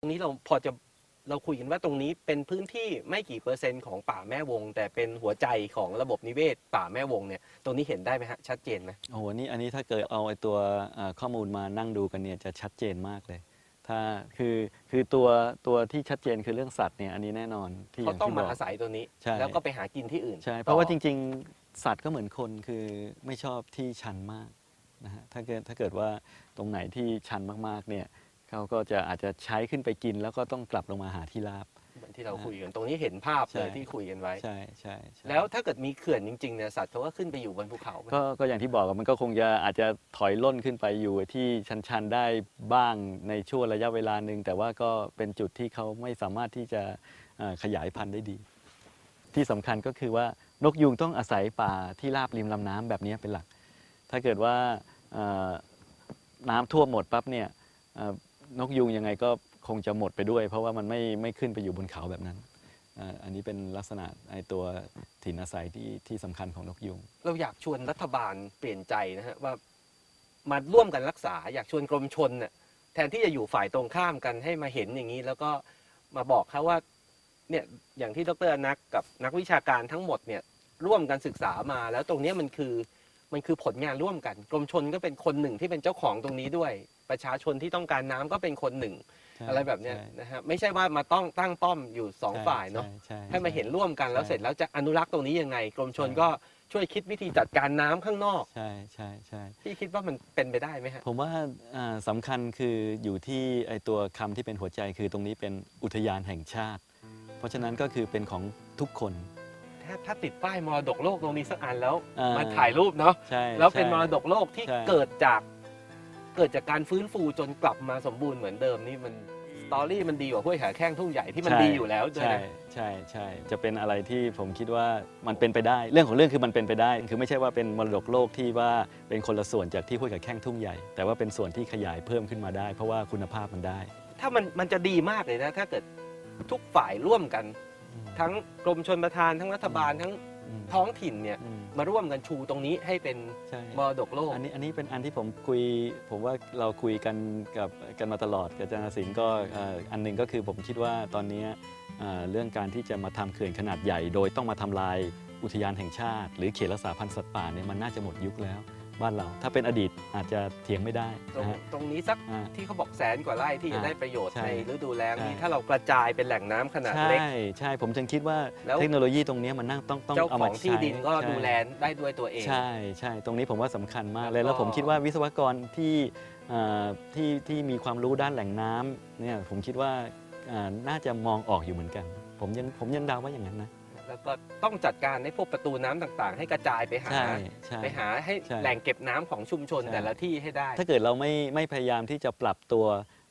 ตรงนี้เราพอจะเราคุยกันว่าตรงนี้เป็นพื้นที่ไม่กี่เปอร์เซ็นต์ของป่าแม่วง แต่เป็นหัวใจของระบบนิเวศ ป่าแม่วงเนี่ยตรงนี้เห็นได้ไหมฮะชัดเจนไหมโอ้โหนี่อันนี้ถ้าเกิดเอาไอ้ตัวเอ่อข้อมูลมานั่งดูกันเนี่ยจะชัดเจนมากเลย ถ้าคือคือตัวตัวที่ชัดเจนคือเรื่องสัตว์เนี่ยอันนี้แน่นอนที่อเขาย่างต้องที่บมาอกอาศัยตัวนี้ ใช่ แล้วก็ไปหากินที่อื่นใช่ เพราะว่าจริงๆ สัตว์ก็เหมือนคนคือไม่ชอบที่ชันมากนะฮะถ้าเกิดถ้าเกิดว่าตรงไหนที่ชันมากๆเนี่ย เขาก็จะอาจจะใช้ขึ้นไปกิน แล้วก็ต้องกลับลงมาหาที่ราบ เหมือนที่เราคุยกันตรงนี้เห็นภาพเลยใช่ที่คุยกันไว้ ใช่ใช่ใช่แล้วถ้าเกิดมีเขื่อนจริงๆเนี่ยสัตว์เขาก็ขึ้นไปอยู่บนภูเขาไหมก็ก็อย่างที่บอกอะมันก็คงจะอาจจะถอยล่นขึ้นไปอยู่ที่ชันๆได้บ้างในช่วงระยะเวลาหนึ่งแต่ว่าก็เป็นจุดที่เขาไม่สามารถที่จะเอ่อขยายพันธุ์ได้ดี ที่สำคัญก็คือว่านกยูงต้องอาศัยป่าที่ราบริมลำน้ำแบบนี้เป็นหลัก ถ้าเกิดว่าเอ่อน้ำท่วมหมดปั๊บเนี่ยเอ่อ นกยูงยังไงก็คงจะหมดไปด้วย เพราะว่ามันไม่ไม่ขึ้นไปอยู่บนเขาแบบนั้นอ่ออันนี้เป็นลักษณะไอตัวถิ่นอาศัยที่ที่สำคัญของนกยูงเราอยากชวนรัฐบาลเปลี่ยนใจนะฮะว่ามาร่วมกันรักษา อยากชวนกรมชนเนี่ยแทนที่จะอยู่ฝ่ายตรงข้ามกันให้มาเห็นอย่างนี้แล้วก็มาบอกเขาว่าเนี่ยอย่างที่ดรอนักกับนักวิชาการทั้งหมดเนี่ยร่วมกันศึกษามาแล้วตรงเนี้ยมันคือมันคือผลงานร่วมกัน กรมชนก็เป็นคนหนึ่งที่เป็นเจ้าของตรงนี้ด้วย ประชาชนที่ต้องการน้ำก็เป็นคนหนึ่งใช่อะไรแบบเนี้ยใช่นะฮะไม่ใช่ว่ามาต้องตั้งป้อมอยู่สองใช่ฝ่ายเนาะใช่ใช่ให้มาเห็นร่วมกันแล้วใช่เสร็จแล้วจะอนุรักษ์ตรงนี้ยังไง กรมชนใช่ก็ช่วยคิดวิธีจัดการน้ำข้างนอก ใช่ใช่ใช่พี่คิดว่ามันเป็นไปได้ไหมฮะผมว่าอ่าสำคัญคืออยู่ที่ไอตัวคำที่เป็นหัวใจคือตรงนี้เป็นอุทยานแห่งชาติ เพราะฉะนั้นก็คือเป็นของทุกคนถ้าถ้าติดป้ายมรดกโลกตรงนี้สักอันแล้วอ่ามมาถ่ายรูปเนาะใช่แล้วเป็นใช่มรดกโลกที่ใช่เกิดจาก เกิดจากการฟื้นฟูจนกลับมาสมบูรณ์เหมือนเดิมนี่มันสตอรี่มันดีกว่าห้วยขาแข้งทุ่งใหญ่ที่มันใช่ดีอยู่แล้วด้วยใช่นะ ใช่ใช่จะเป็นอะไรที่ผมคิดว่ามันเป็นไปได้ เรื่องของเรื่องคือมันเป็นไปได้ คือไม่ใช่ว่าเป็นมรดกโลกที่ว่าเป็นคนละส่วนจากที่ห้วยกับแข้งทุ่งใหญ่ แต่ว่าเป็นส่วนที่ขยายเพิ่มขึ้นมาได้ เพราะว่าคุณภาพมันได้ ถ้ามันมันจะดีมากเลยนะ ถ้าเกิดทุกฝ่ายร่วมกัน ทั้งกรมชนประทานทั้งรัฐบาลทั้งอืม ท้องถิ่นเนี่ยอืมมาร่วมกันชูตรงนี้ให้เป็นใช่มรดกโลกอันนี้อันนี้เป็นอันที่ผมคุย ผมว่าเราคุยกันกับกันมาตลอดกับอาจารย์สิงห์ก็เอ่ออันหนึ่งก็คือผมคิดว่าตอนนี้เอ่อเรื่องการที่จะมาทำเขื่อนขนาดใหญ่ โดยต้องมาทำลายอุทยานแห่งชาติ หรือเขตรักษาพันธุ์สัตว์ป่าเนี่ยมันน่าจะหมดยุคแล้ว บ้านเรา ถ้าเป็นอดีตอาจจะเถียงไม่ได้ตรงนะฮะ ตรงนี้สักอ่าที่เขาบอกแสนกว่าไร่ที่จะอ่าได้ประโยชน์ใช่ในฤดูแล้งนี้ใช่ ถ้าเรากระจายเป็นแหล่งน้ำขนาดใช่เล็ก ใช่ผมจึงคิดว่าแล้ว เทคโนโลยีตรงนี้มันนั่งต้องต้องเจ้าเอาขมาองที่ใช้ดินก็ใช่ดูแลได้ด้วยตัวเอง ใช่ใช่ตรงนี้ผมว่าสำคัญมากแล้วเลย แล้วก็ ผมคิดว่าวิศวกรที่เอ่อที่ที่มีความรู้ด้านแหล่งน้ำเนี่ยผมคิดว่าเอ่อน่าจะมองออกอยู่เหมือนกัน ผมยังผมยังเดาว่าอย่างนั้นนะแล้ว ก็ต้องจัดการให้พวกประตูน้ำต่าง ๆ ให้กระจายไปหาใช่ใช่ไปหาให้ใช่แหล่งเก็บน้ำของชุมชนใช่แต่ละที่ให้ได้ ถ้าเกิดเราไม่ไม่พยายามที่จะปรับตัว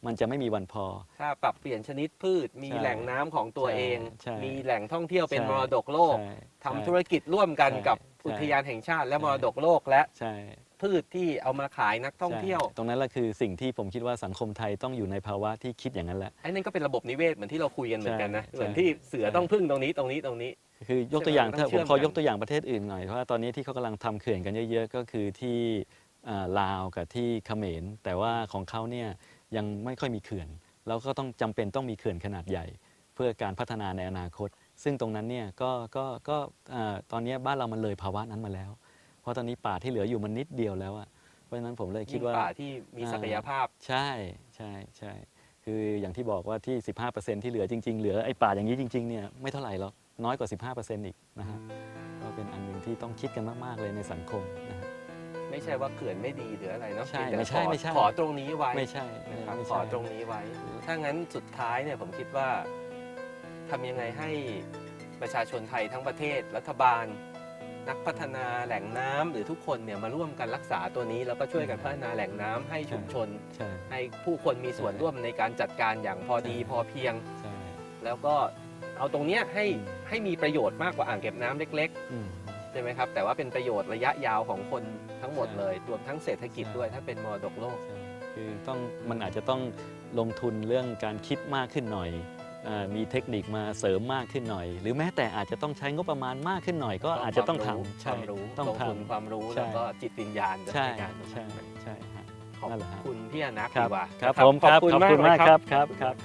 มันจะไม่มีวันพอ ถ้าปรับเปลี่ยนชนิดพืช มีใช่แหล่งน้ำของตัวใช่เองใช่มีแหล่งท่องเที่ยวเป็นใช่มรดกโลกใช่ทำใช่ธุรกิจร่วมกันใช่กับใช่อุทยานแห่งชาติและใช่มรดกโลกและใช่พืชที่เอามาขายนักท่องเที่ยวใช่ตรงนั้นแหละคือสิ่งที่ผมคิดว่าสังคมไทยต้องอยู่ในภาวะที่คิดอย่างนั้นแหละไอ้นั่นก็เป็นระบบนิเวศเหมือนที่เราคุยกันเหมือนกันนะใช่เหมือนที่เสือใช่ต้องพึ่งตรงนี้ตรงนี้ตรงนี้ คือยกตัวอย่างใช่ไหมถ้าต้องผเชื่มอมขอกันยกตัวอย่างประเทศอื่นหน่อยเพราะว่าตอนนี้ที่เขากำลังทำเขื่อนกันเยอะ ๆ ก็คือที่อ่าลาวกับที่เขมร แต่ว่าของเขาเนี่ยยังไม่ค่อยมีเขื่อน แล้วก็ต้องจำเป็นต้องมีเขื่อนขนาดใหญ่ เพื่อการพัฒนาในอนาคต ซึ่งตรงนั้นเนี่ยก็ก็ก็อ่าตอนนี้บ้านเรามันเลยภาวะนั้นมาแล้ว เพราะตอนนี้ป่าที่เหลืออยู่มันนิดเดียวแล้วอะเพราะฉะนั้นผมเลยคิยิ่ดงว่า ป่าที่มีศักยภาพ ใช่ใช่ใช่คืออย่างที่บอกว่าที่ 15%ที่เหลือจริง ๆ เหลือไอ้ป่าอย่างนี้จริง ๆ เนี่ยไม่เท่าไหร่หรอก น้อยกว่า 15%อีกนะฮะก็เป็นอันหนึ่งที่ต้องคิดกันมาก ๆ เลยในสังคมนะฮะไม่ใช่ว่าเขื่อนไม่ดีหรืออะไรเนาะใช่เพียงแต่ไม่ใช่ขอไม่ใช่ขอตรงนี้ไว้ไม่ใช่นะครับไม่ขใช่อตรงนี้ไว้ ถ้างั้นสุดท้ายเนี่ยผมคิดว่าทำยังไงให้ประชาชนไทยทั้งประเทศ รัฐบาล นักพัฒนาแหล่งน้ำหรือทุกคนเนี่ยมาร่วมกันรักษาตัวนี้ แล้วก็ช่วยกันพัฒนาแหล่งน้ำให้ชุมชนใช่ให้ผู้คนมีส่วนร่วมในการจัดการอย่างพอดีใช่พอเพียงใช่แล้วก็ เอาตรงเนี้ยให้อืมให้มีประโยชน์มากกว่าอ่างเก็บน้ำเล็ก อืม ๆ ใช่ไหมครับ แต่ว่าเป็นประโยชน์ระยะยาวของคนทั้งหมดใช่เลย รวมทั้งเศรษฐกิจใช่ด้วยถ้าเป็นมรดกโลก ใช่คือต้องมันอาจจะต้องลงทุนเรื่องการคิดมากขึ้นหน่อยอามีเทคนิคมาเสริมมากขึ้นหน่อย หรือแม้แต่อาจจะต้องใช้งบประมาณมากขึ้นหน่อย ก็อาจจะต้องทำคใช่วามรู้ต้องลงทุนทำความรู้ใช่แล้วก็จิตวิญญาณใช่ในการใช่ใช่ฮะ ขอบนั่นแหละฮะคุณพี่อนักครัดีบกว่าครับนะผมครับขอบคุณขอบคุณมากมากเลยครับครับครับ